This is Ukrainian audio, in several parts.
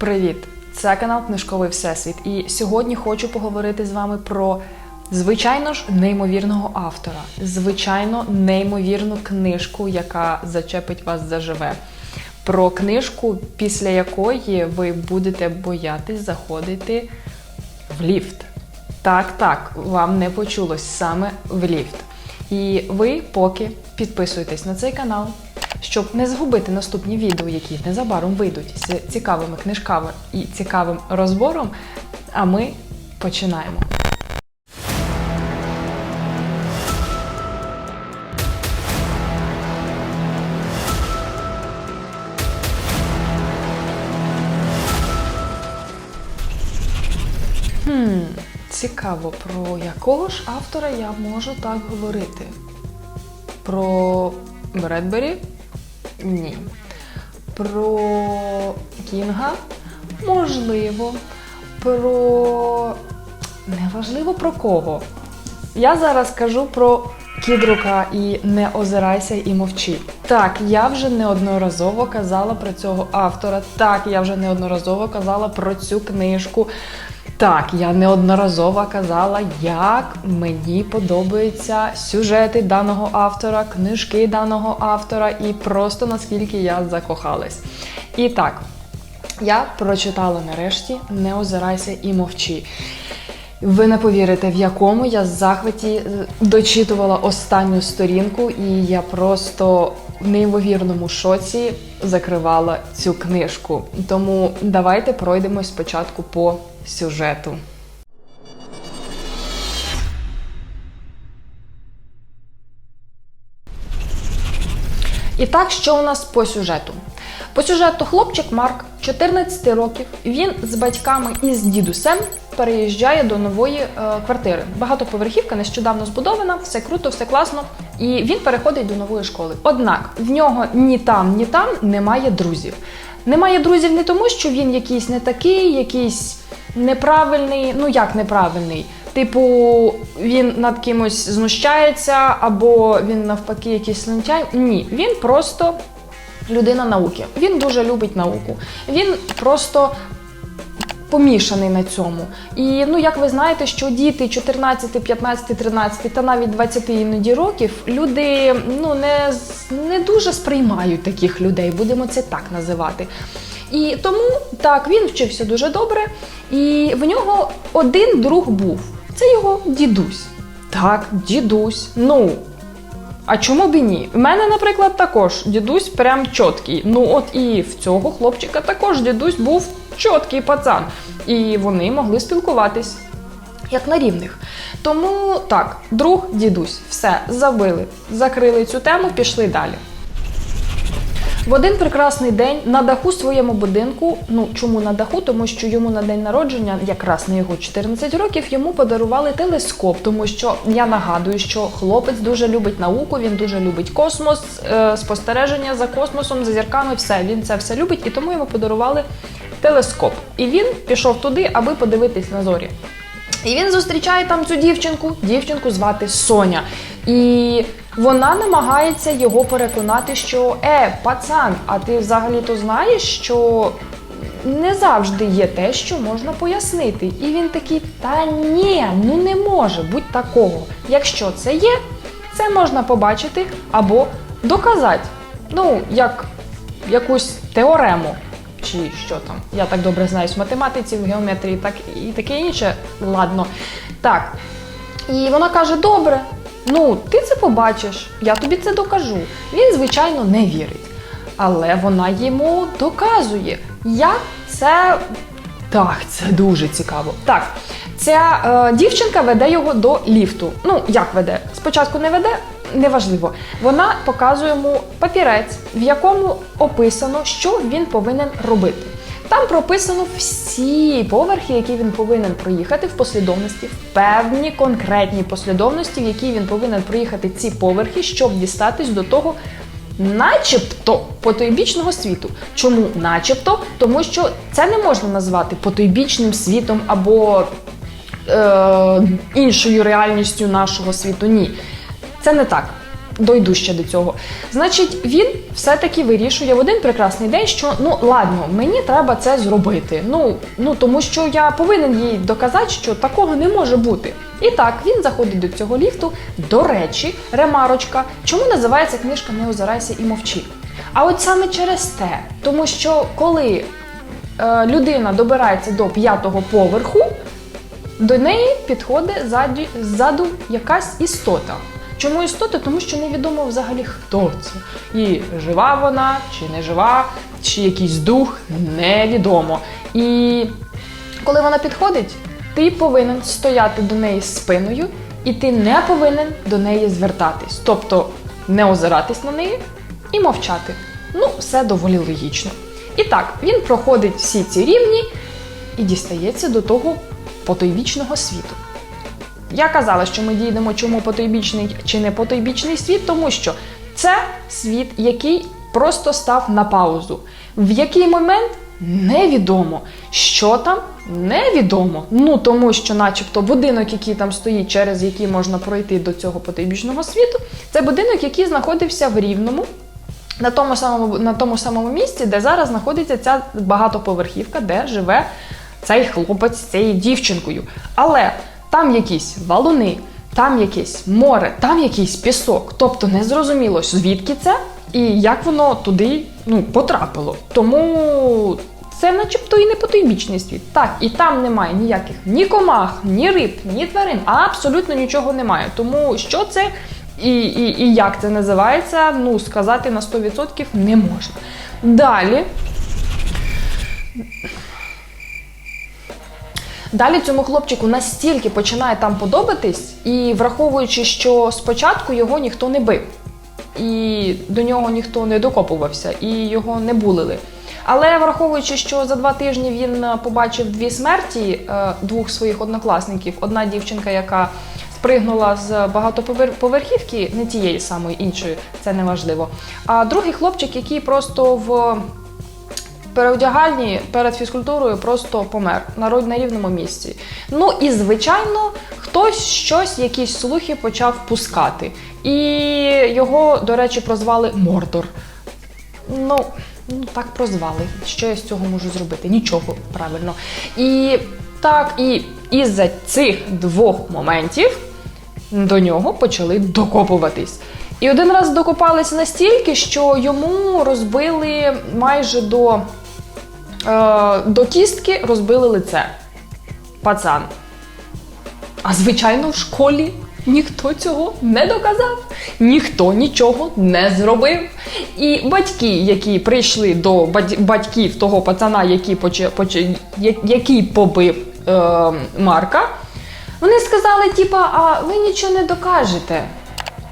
Привіт! Це канал Книжковий Всесвіт. І сьогодні хочу поговорити з вами про, звичайно ж, неймовірного автора, звичайно, неймовірну книжку, яка зачепить вас заживе. Про книжку, після якої ви будете боятись заходити в ліфт. Так, так, вам не почулось саме в ліфт. І ви поки підписуйтесь на цей канал, щоб не згубити наступні відео, які незабаром вийдуть з цікавими книжками і цікавим розбором. А ми починаємо. Хм, цікаво, про якого ж автора я можу так говорити? Про Бредбері? Ні. Про Кінга? Можливо. Про. Неважливо про кого. Я зараз кажу про Кідрука і не озирайся і мовчи. Так, я вже неодноразово казала про цього автора. Так, я вже неодноразово казала про цю книжку. Так, я неодноразово казала, як мені подобаються сюжети даного автора, книжки даного автора, і просто наскільки я закохалась. І так, я прочитала нарешті Не озирайся і мовчи. Ви не повірите, в якому я з захваті е, дочитувала останню сторінку, і я просто в неймовірному шоці закривала цю книжку. Тому давайте пройдемо спочатку по сюжету. І так, що у нас по сюжету? По сюжету хлопчик Марк, 14 років, він з батьками і з дідусем переїжджає до нової е, квартири. Багатоповерхівка нещодавно збудована, все круто, все класно. І він переходить до нової школи. Однак в нього ні там, ні там немає друзів. Немає друзів не тому, що він якийсь не такий, якийсь неправильний. Ну як неправильний? Типу, він над кимось знущається, або він навпаки якийсь лентяй. Ні, він просто людина науки. Він дуже любить науку. Він просто помішаний на цьому. І ну, як ви знаєте, що діти 14, 15, 13 та навіть 20 іноді років люди ну, не, не дуже сприймають таких людей, будемо це так називати. І тому так, він вчився дуже добре, і в нього один друг був. Це його дідусь. Так, дідусь. Ну, а чому б і ні? У мене, наприклад, також дідусь прям чіткий. Ну от і в цього хлопчика також дідусь був чіткий пацан. І вони могли спілкуватись як на рівних. Тому так, друг, дідусь, все, забили, закрили цю тему, пішли далі. В один прекрасний день на даху своєму будинку. Ну чому на даху? Тому що йому на день народження, якраз на його 14 років, йому подарували телескоп, тому що я нагадую, що хлопець дуже любить науку, він дуже любить космос, е, спостереження за космосом, за зірками, все він це все любить, і тому йому подарували телескоп. І він пішов туди, аби подивитись на зорі. І він зустрічає там цю дівчинку. Дівчинку звати Соня. І вона намагається його переконати, що е, пацан, а ти взагалі-то знаєш, що не завжди є те, що можна пояснити. І він такий: та ні, ну не може бути такого. Якщо це є, це можна побачити або доказати. Ну, як якусь теорему. Чи що там? Я так добре знаюсь в математиці, в геометрії, так і таке інше. Ладно. Так. І вона каже: добре, ну ти це побачиш, я тобі це докажу. Він, звичайно, не вірить. Але вона йому доказує. Я це. Так, це дуже цікаво. Так, ця е, дівчинка веде його до ліфту. Ну, як веде? Спочатку не веде, неважливо. Вона показує йому папірець, в якому описано, що він повинен робити. Там прописано всі поверхи, які він повинен проїхати в послідовності, в певні конкретні послідовності, в які він повинен проїхати ці поверхи, щоб дістатись до того, начебто потойбічного світу. Чому начебто? Тому що це не можна назвати потойбічним світом або е, іншою реальністю нашого світу. Ні, це не так. дойду ще до цього. Значить, він все-таки вирішує в один прекрасний день, що ну ладно, мені треба це зробити. Ну, ну тому що я повинен їй доказати, що такого не може бути. І так, він заходить до цього ліфту. До речі, ремарочка, чому називається книжка Не озирайся і мовчи? А от саме через те, тому що коли е, людина добирається до п'ятого поверху, до неї підходить ззаді, ззаду якась істота. Чому істота? Тому що невідомо взагалі хто це. І жива вона, чи не жива, чи якийсь дух, невідомо. І коли вона підходить, ти повинен стояти до неї спиною, і ти не повинен до неї звертатись. Тобто не озиратись на неї і мовчати. Ну, все доволі логічно. І так, він проходить всі ці рівні і дістається до того потойбічного світу. Я казала, що ми дійдемо чому потойбічний чи не потойбічний світ, тому що це світ, який просто став на паузу. В який момент невідомо. Що там невідомо. Ну тому що, начебто, будинок, який там стоїть, через який можна пройти до цього потойбічного світу, це будинок, який знаходився в Рівному. На тому самому на тому самому місці, де зараз знаходиться ця багатоповерхівка, де живе цей хлопець з цією дівчинкою. Але там якісь валуни, там якесь море, там якийсь пісок. Тобто не зрозуміло, звідки це і як воно туди ну, потрапило. Тому це начебто і не потойбічний світ. Так, і там немає ніяких ні комах, ні риб, ні тварин, абсолютно нічого немає. Тому що це і, і, і як це називається, ну сказати на 100% не можна. Далі. Далі цьому хлопчику настільки починає там подобатись, і враховуючи, що спочатку його ніхто не бив, і до нього ніхто не докопувався, і його не булили. Але враховуючи, що за два тижні він е, побачив дві смерті е, двох своїх однокласників, одна дівчинка, яка спригнула з багатоповерхівки, не тієї самої іншої, це не важливо. А другий хлопчик, який просто в переодягальні перед фізкультурою просто помер народ на рівному місці. Ну і звичайно, хтось щось, якісь слухи почав пускати. І його, до речі, прозвали Мордор. Ну, ну так прозвали. Що я з цього можу зробити? Нічого правильно. І так, і із-за цих двох моментів до нього почали докопуватись. І один раз докопались настільки, що йому розбили майже до, до кістки розбили лице. Пацан. А звичайно, в школі ніхто цього не доказав, ніхто нічого не зробив. І батьки, які прийшли до батьків того пацана, який, поче, поче, який побив е, Марка, вони сказали, типа, а ви нічого не докажете.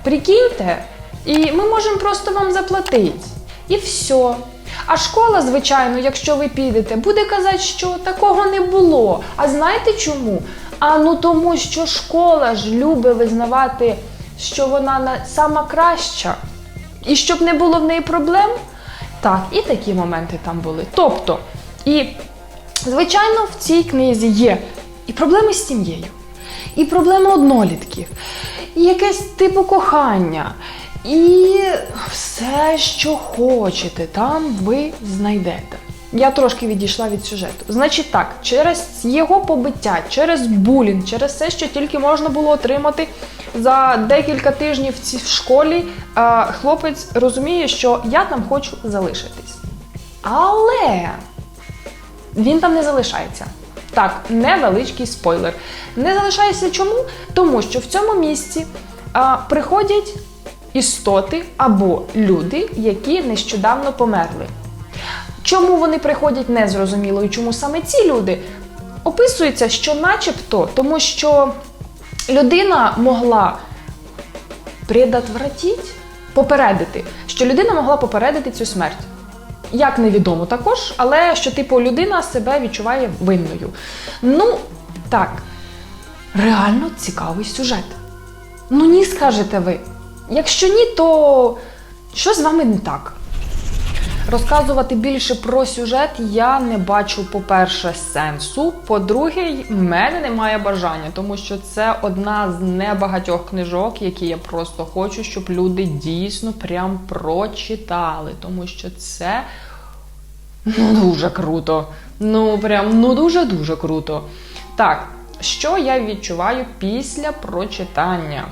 Прикиньте, і ми можемо просто вам заплатити. І все. А школа, звичайно, якщо ви підете, буде казати, що такого не було. А знаєте чому? А ну тому, що школа ж любить визнавати, що вона на- сама краща. І щоб не було в неї проблем. Так, і такі моменти там були. Тобто, і звичайно, в цій книзі є і проблеми з сім'єю, і проблеми однолітків, і якесь типу кохання, і все, що хочете, там ви знайдете. Я трошки відійшла від сюжету. Значить так, через його побиття, через булінг, через все, що тільки можна було отримати за декілька тижнів в цій школі, е, хлопець розуміє, що я там хочу залишитись. Але він там не залишається. Так, невеличкий спойлер. Не залишається чому? Тому що в цьому місці приходять істоти або люди, які нещодавно померли. Чому вони приходять незрозуміло і чому саме ці люди? Описується, що начебто, тому що людина могла предотвратити, попередити, що людина могла попередити цю смерть. Як невідомо також, але що, типу, людина себе відчуває винною. Ну, так, реально цікавий сюжет. Ну, ні, скажете ви. Якщо ні, то що з вами не так? Розказувати більше про сюжет я не бачу, по-перше, сенсу. По-друге, в мене немає бажання, тому що це одна з небагатьох книжок, які я просто хочу, щоб люди дійсно прям прочитали. Тому що це ну дуже круто. Ну прям ну дуже-дуже круто. Так, що я відчуваю після прочитання?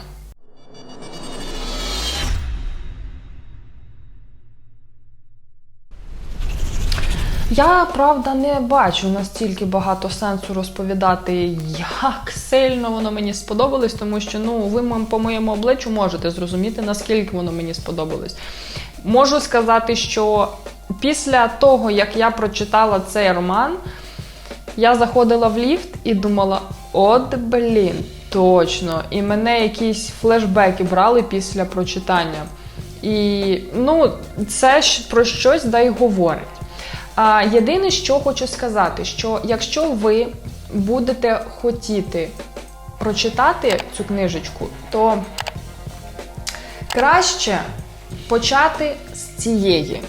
Я правда не бачу настільки багато сенсу розповідати, як сильно воно мені сподобалось, тому що ну ви по моєму обличчю можете зрозуміти, наскільки воно мені сподобалось. Можу сказати, що після того, як я прочитала цей роман, я заходила в ліфт і думала: от блін, точно. І мене якісь флешбеки брали після прочитання. І ну, це ж про щось да й говорить. Єдине, що хочу сказати, що якщо ви будете хотіти прочитати цю книжечку, то краще почати з цієї.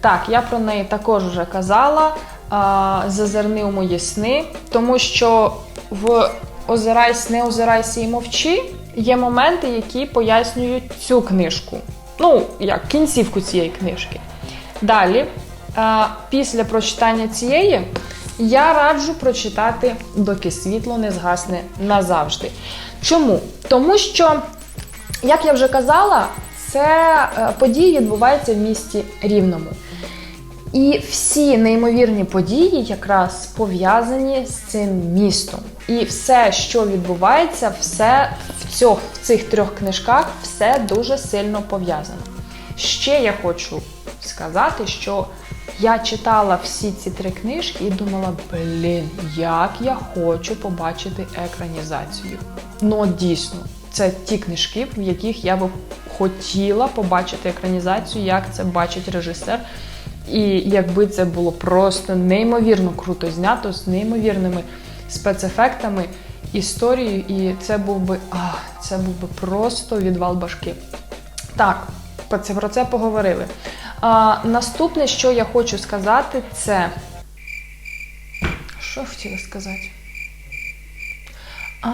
Так, я про неї також вже казала. Зазирни у мої сни, тому що в Озирайся, не озирайся і мовчи є моменти, які пояснюють цю книжку. Ну, як кінцівку цієї книжки. Далі, після прочитання цієї, я раджу прочитати Доки світло не згасне назавжди. Чому? Тому що, як я вже казала, це е, події відбуваються в місті Рівному. І всі неймовірні події якраз пов'язані з цим містом. І все, що відбувається, все в цьох, в цих трьох книжках, все дуже сильно пов'язано. Ще я хочу сказати, що я читала всі ці три книжки і думала, блін, як я хочу побачити екранізацію. Ну, дійсно, це ті книжки, в яких я би хотіла побачити екранізацію, як це бачить режисер. І якби це було просто неймовірно круто знято з неймовірними спецефектами, історією, і це був би а, це був би просто відвал башки. Так, про це поговорили. А, наступне, що я хочу сказати, це. Що хотіла сказати? А...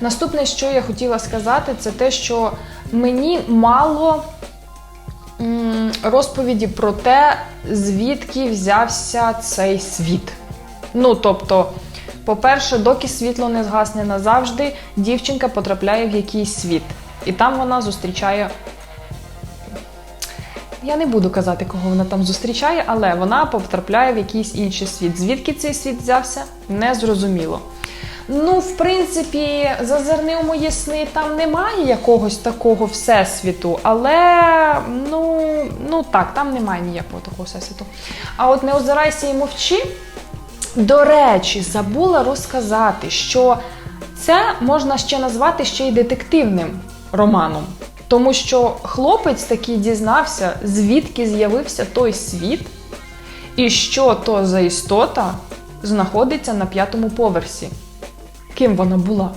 Наступне, що я хотіла сказати, це те, що мені мало розповіді про те, звідки взявся цей світ. Ну, тобто, по-перше, доки світло не згасне назавжди, дівчинка потрапляє в якийсь світ. І там вона зустрічає. Я не буду казати, кого вона там зустрічає, але вона потрапляє в якийсь інший світ. Звідки цей світ взявся, не зрозуміло. Ну, в принципі, зазирни у мої сни, там немає якогось такого всесвіту, але ну, ну так, там немає ніякого такого всесвіту. А от не озирайся і мовчи. До речі, забула розказати, що це можна ще назвати ще й детективним романом. Тому що хлопець такий дізнався, звідки з'явився той світ, і що то за істота знаходиться на п'ятому поверсі. Ким вона була.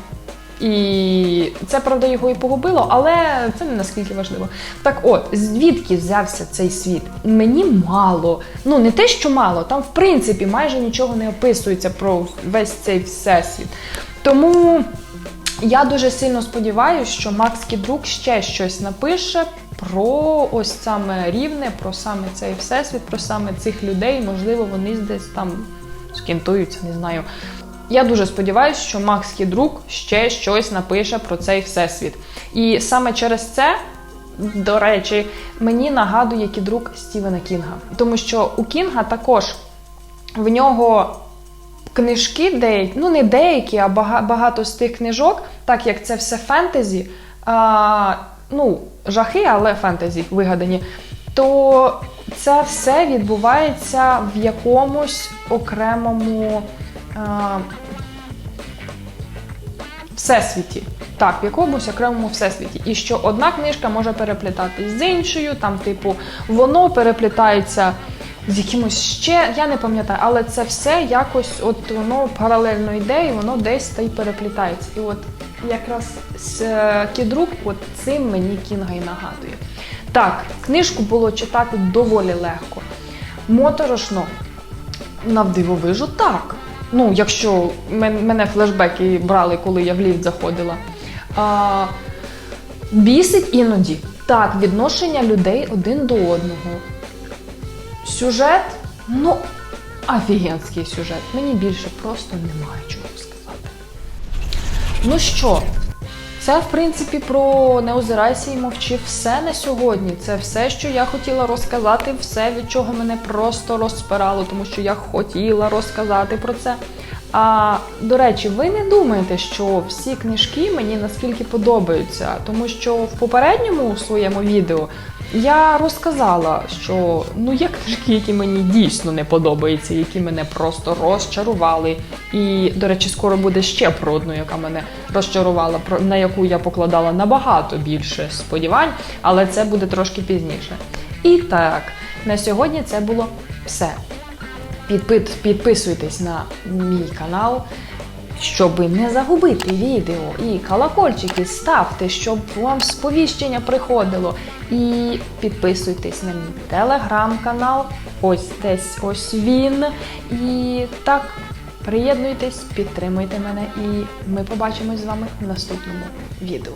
І це, правда, його і погубило, але це не наскільки важливо. Так от, звідки взявся цей світ? Мені мало. Ну, не те, що мало, там, в принципі, майже нічого не описується про весь цей всесвіт. Тому я дуже сильно сподіваюся, що Макс Кідрук ще щось напише про ось саме рівне, про саме цей всесвіт, про саме цих людей. Можливо, вони десь там скінтуються, не знаю. Я дуже сподіваюся, що Макс Кідрук ще щось напише про цей всесвіт. І саме через це, до речі, мені нагадує Кідрук Стівена Кінга. Тому що у Кінга також в нього книжки деякі, ну не деякі, а багато з тих книжок, так як це все фентезі, а, ну, жахи, але фентезі вигадані, то це все відбувається в якомусь окремому а, всесвіті. Так, в якомусь окремому всесвіті. І що одна книжка може переплітатись з іншою, там, типу, воно переплітається з якимось ще, я не пам'ятаю, але це все якось от воно паралельно йде, і воно десь та й переплітається. І от якраз е, кідрук от цим мені Кінга і нагадує. Так, книжку було читати доволі легко. Моторошно, навдивовижу так. Ну, якщо мене флешбеки брали, коли я в ліфт заходила. А, бісить іноді. Так, відношення людей один до одного. Сюжет, ну, офігенський сюжет. Мені більше просто немає чого сказати. Ну що, це в принципі про не озирайся і мовчи все на сьогодні. Це все, що я хотіла розказати, все, від чого мене просто розпирало, тому що я хотіла розказати про це. А до речі, ви не думаєте, що всі книжки мені наскільки подобаються, тому що в попередньому своєму відео я розказала, що ну є книжки, які мені дійсно не подобаються, які мене просто розчарували. І, до речі, скоро буде ще про одну, яка мене розчарувала, на яку я покладала набагато більше сподівань, але це буде трошки пізніше. І так, на сьогодні це було все. Підпит, підписуйтесь на мій канал, щоб не загубити відео. І колокольчики ставте, щоб вам сповіщення приходило. І підписуйтесь на мій телеграм-канал. Ось десь ось він. І так, приєднуйтесь, підтримуйте мене, і ми побачимось з вами в наступному відео.